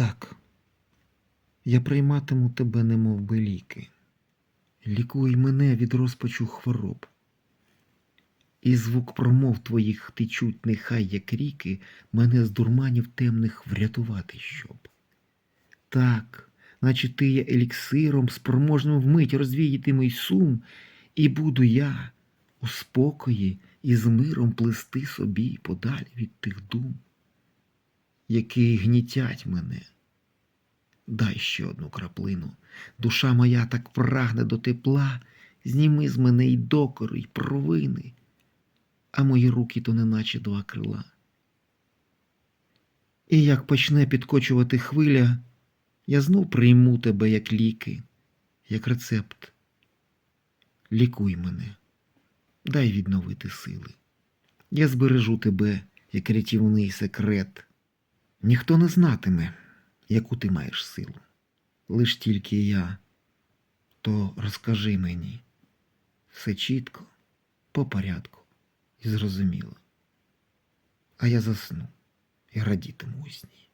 Так, я прийматиму тебе, немов би ліки. Лікуй мене від розпачу хвороб. І звук промов твоїх течуть, нехай, як ріки, мене з дурманів темних врятувати щоб. Так, наче ти є еліксиром, спроможним вмить розвіяти мій сум, і буду я у спокої і з миром плести собі подалі від тих дум, які гнітять мене. Дай ще одну краплину. Душа моя так прагне до тепла, зніми з мене й докори, й провини, а мої руки то неначе два крила. І як почне підкочувати хвиля, я знов прийму тебе як ліки, як рецепт. Лікуй мене, дай відновити сили. Я збережу тебе, як рятівний секрет. Ніхто не знатиме, яку ти маєш силу. Лиш тільки я, то розкажи мені все чітко, по порядку і зрозуміло. А я засну і радітиму у сні.